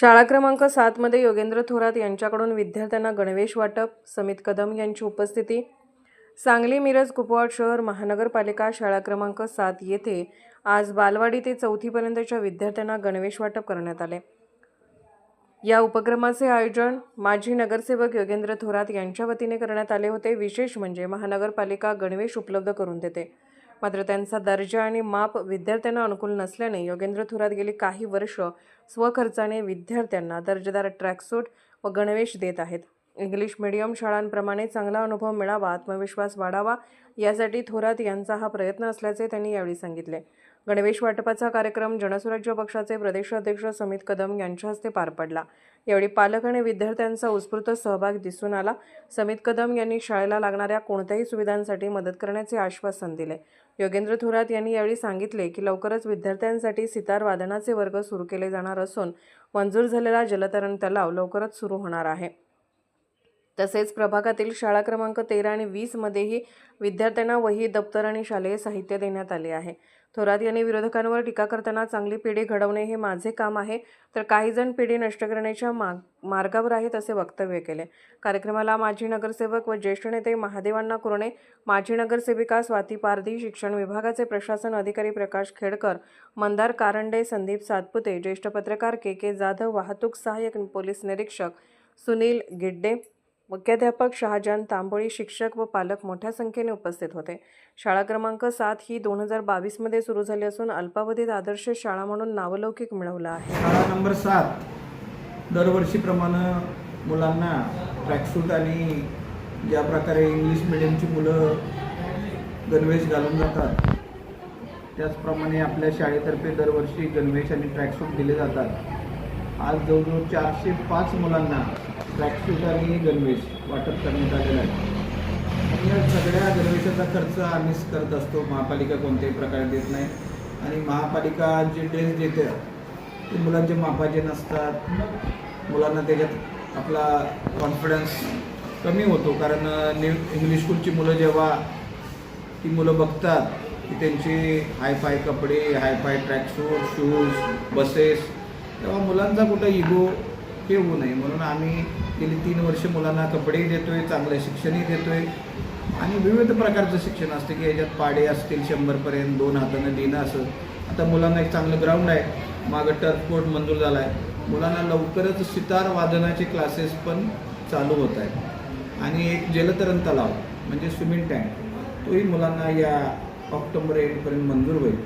शाळा क्रमांक सातमध्ये योगेंद्र थोरात यांच्याकडून विद्यार्थ्यांना गणवेश वाटप समित कदम यांची उपस्थिती. सांगली मिरज कुपवाड शहर महानगरपालिका शाळा क्रमांक सात येथे आज बालवाडी ते चौथीपर्यंतच्या विद्यार्थ्यांना गणवेश वाटप करण्यात आले. या उपक्रमाचे आयोजन माजी नगरसेवक योगेंद्र थोरात यांच्या वतीने करण्यात आले होते. विशेष म्हणजे महानगरपालिका गणवेश उपलब्ध करून देते. मात्र त्यांचा दर्जा आणि माप विद्यार्थ्यांना अनुकूल नसल्याने योगेंद्र थोरात गेली काही वर्ष स्वखर्चाने विद्यार्थ्यांना दर्जेदार ट्रॅकसूट व गणवेश देत आहेत. इंग्लिश मिडियम शाळांप्रमाणे चांगला अनुभव मिळावा आत्मविश्वास वाढावा यासाठी थोरात यांचा हा प्रयत्न असल्याचे त्यांनी यावेळी सांगितले. गणवेश वाटपाचा कार्यक्रम जनसुराज्य पक्षाचे प्रदेशाध्यक्ष समित कदम यांच्या हस्ते पार पडला. यावेळी पालक आणि विद्यार्थ्यांचा उत्स्फूर्त सहभाग दिसून आला. समित कदम यांनी शाळेला लागणाऱ्या कोणत्याही सुविधांसाठी मदत करण्याचे आश्वासन दिले. योगेंद्र थोरात यांनी यावेळी सांगितले की लवकरच विद्यार्थ्यांसाठी सितार वादनाचे वर्ग सुरू केले जाणार असून मंजूर झालेला जलतरण तलाव लवकरच सुरू होणार आहे. तसेच प्रभागातील शाळा क्रमांक तेरा आणि वीसमध्येही विद्यार्थ्यांना वही दप्तर आणि शालेय साहित्य देण्यात आले आहे. थोरात यांनी विरोधकांवर टीका करताना चांगली पिढी घडवणे हे माझे काम आहे. तर काही जण पिढी नष्ट करण्याच्या माग मार्गावर आहेत असे वक्तव्य केले. कार्यक्रमाला माजी नगरसेवक व ज्येष्ठ नेते महादेवांना कुरणे माजी नगरसेविका स्वाती पारधी शिक्षण विभागाचे प्रशासन अधिकारी प्रकाश खेडकर मंदार कारंडे संदीप सातपुते ज्येष्ठ पत्रकार के के जाधव वाहतूक सहाय्यक पोलीस निरीक्षक सुनील गिड्डे मुख्याध्यापक शहाजान तांबोळी शिक्षक व पालक मोठ्या संख्येने उपस्थित होते. शाळा क्रमांक सात ही दोन हजार बावीसमध्ये सुरू झाली असून अल्पावधीत आदर्श शाळा म्हणून नावलौकिक मिळवलं आहे. शाळा नंबर सात. दरवर्षीप्रमाणे मुलांना ट्रॅकसूट आणि ज्या प्रकारे इंग्लिश मिडियमची मुलं गणवेश घालून जातात त्याचप्रमाणे आपल्या शाळेतर्फे दरवर्षी गणवेश आणि ट्रॅकसूट दिले जातात. आज जवळजवळ चारशे पाच मुलांना ट्रॅकसूट आणि गणवेश वाटप करण्यात आलेलं आहे. आणि या सगळ्या गणवेशाचा खर्च आम्हीच करत असतो. महापालिका कोणत्याही प्रकारे देत नाही. आणि महापालिका जे ड्रेस देते ते मुलांचे मापाचे नसतात. मुलांना त्याच्यात आपला कॉन्फिडन्स कमी होतो. कारण न्यू इंग्लिश स्कूलची मुलं जेव्हा ती मुलं बघतात की त्यांची हायफाय कपडे हायफाय ट्रॅकसूट शूज बसेस तेव्हा मुलांचा कुठं इगो हे होऊ नये. म्हणून आम्ही गेली तीन वर्ष मुलांना कपडेही देतो आहे चांगलं शिक्षणही देतो आहे आणि विविध प्रकारचं शिक्षण असतं की याच्यात पाडे असतील शंभरपर्यंत दोन हातानं देणं असं. आता मुलांना एक चांगलं ग्राउंड आहे. मागं टर्फ कोर्ट मंजूर झाला आहे मुलांना लवकरच सितार वादनाचे क्लासेस पण चालू होत आहेत. आणि एक जलतरण तलाव म्हणजे स्विमिंग टँक तोही मुलांना या ऑक्टोबर एटपर्यंत मंजूर होईल.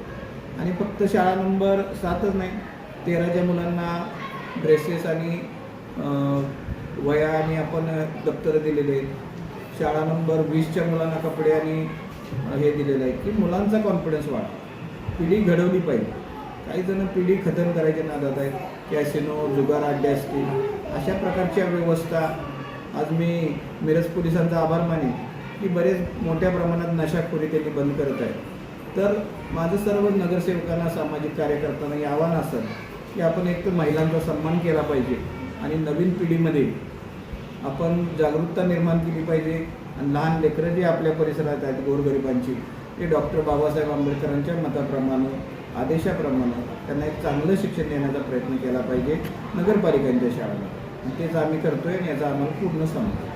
आणि फक्त शाळा नंबर सातच नाही तेराच्या मुलांना ड्रेसेस आणि वया आणि आपण दप्तरं दिलेले आहेत. शाळा नंबर वीसच्या मुलांना कपडे आणि हे दिलेलं आहे की मुलांचा कॉन्फिडन्स वाढ. पिढी घडवली पाहिजे. काही जण पिढी खतम करायच्या नादात आहेत. कॅसिनो जुगार अड्डे असतील. अशा प्रकारच्या व्यवस्था आज मी मिरज पोलिसांचा आभार मानेन की बरेच मोठ्या प्रमाणात नशाखोरी त्यांनी बंद करत आहेत. तर माझं सर्व नगरसेवकांना सामाजिक कार्यकर्त्यांना हे आव्हान असेल की आपण एक तर महिलांचा सन्मान केला पाहिजे. आणि नवीन पिढीमध्ये आपण जागरूकता निर्माण केली पाहिजे. आणि लहान लेकरं जे आपल्या परिसरात आहेत गोरगरिबांची ते डॉक्टर बाबासाहेब आंबेडकरांच्या मताप्रमाणे आदेशाप्रमाणे त्यांना एक चांगलं शिक्षण देण्याचा प्रयत्न केला पाहिजे नगरपालिकांच्या शाळेला. तेच आम्ही करतोय आणि याचा आम्हाला पूर्ण समज